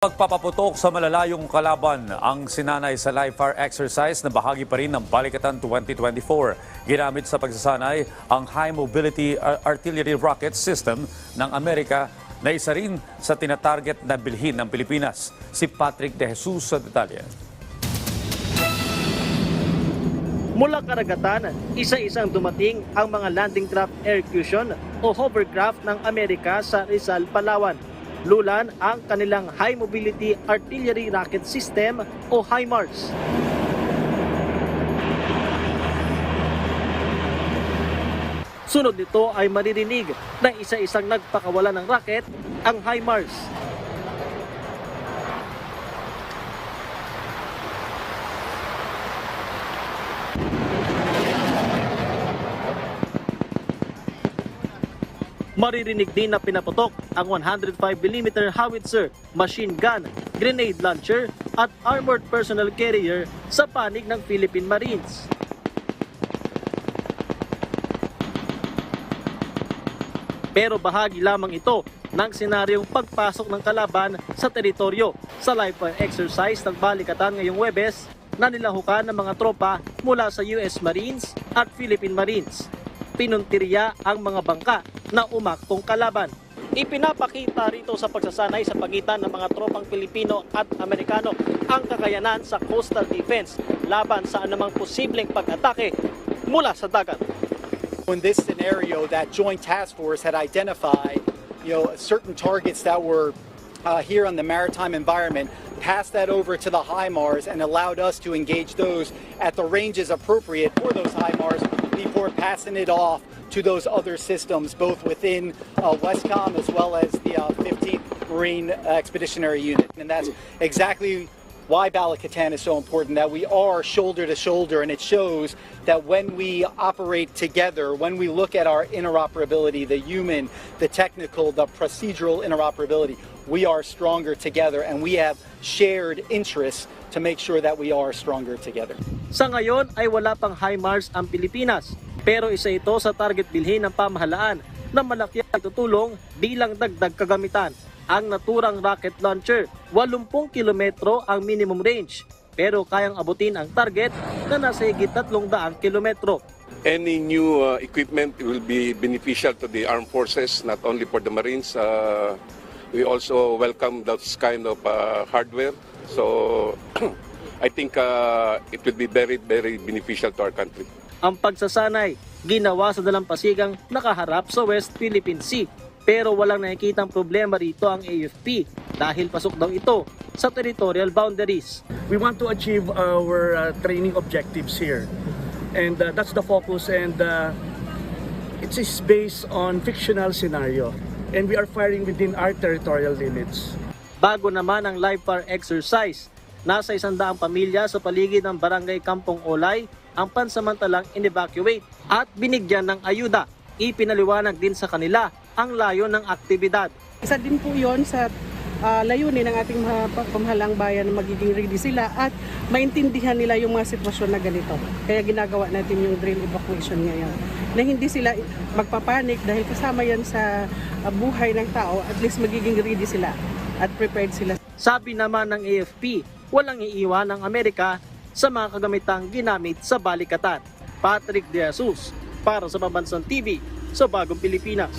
Pagpapaputok sa malalayong kalaban ang sinanay sa live fire exercise na bahagi pa rin ng Balikatan 2024. Ginamit sa pagsasanay ang High Mobility Ar- Artillery Rocket System ng Amerika na isa rin sa tinatarget na bilhin ng Pilipinas. Si Patrick De Jesus sa detalye. Mula karagatan, isa-isang dumating ang mga landing craft air cushion o hovercraft ng Amerika sa Rizal, Palawan. Lulan ang kanilang High Mobility Artillery Rocket System o HIMARS. Sunod nito ay maririnig na isa-isang nagpakawala ng rocket ang HIMARS. Maririnig din na pinaputok ang 105mm howitzer, machine gun, grenade launcher at armored personnel carrier sa panig ng Philippine Marines. Pero bahagi lamang ito ng senaryong pagpasok ng kalaban sa teritoryo sa live fire exercise ng Balikatan ngayong Webes na nilahukan ng mga tropa mula sa US Marines at Philippine Marines. Pinuntirya ang mga bangka na umaktong kalaban. Ipinapakita rito sa pagsasanay sa pagitan ng mga tropang Pilipino at Amerikano ang kakayanan sa coastal defense laban sa anumang posibleng pag-atake mula sa dagat. In this scenario, that joint task force had identified, you know, certain targets that were uh, here on the maritime environment, passed that over to the HIMARS and allowed us to engage those at the ranges appropriate for those HIMARS before passing it off to those other systems, both within uh, Westcom as well as the uh, 15th Marine Expeditionary Unit. And that's exactly why Balikatan is so important that we are shoulder to shoulder and it shows that when we operate together when we look at our interoperability the human the technical the procedural interoperability we are stronger together and we have shared interests to make sure that we are stronger together Sa ngayon ay wala pang high HIMARS ang Pilipinas, pero isa ito sa target bilhin ng pamahalaan na malaki ang tutulong bilang dagdag kagamitan. Ang naturang rocket launcher, 80 kilometro ang minimum range, pero kayang abutin ang target na nasa higit 300 kilometro. any new uh, equipment will be beneficial to the armed forces, not only for the Marines. Uh, we also welcome those kind of uh, hardware. So I think uh, it will be very, very beneficial to our country. Ang pagsasanay, ginawa sa dalampasigang nakaharap sa West Philippine Sea. Pero walang nakikitang problema rito ang AFP dahil pasok daw ito sa territorial boundaries. we want to achieve our uh, training objectives here and uh, that's the focus and uh, it is based on fictional scenario and we are firing within our territorial limits Bago naman ang live fire exercise, nasa isandaang pamilya sa paligid ng barangay Kampong Olay ang pansamantalang in-evacuate at binigyan ng ayuda. Ipinaliwanag din sa kanila ang layo ng aktibidad. Isa din po yon sa ah, layunin ng ating pamahalang bayan na magiging ready sila at maintindihan nila yung mga sitwasyon na ganito. Kaya ginagawa natin yung drill evacuation ngayon. Na hindi sila magpapanik dahil kasama yan sa ah, buhay ng tao, at least magiging ready sila at prepared sila. Sabi naman ng AFP, walang iiwan ng Amerika sa mga kagamitang ginamit sa balikatan. Patrick De Jesus para sa Pambansang TV sa Bagong Pilipinas.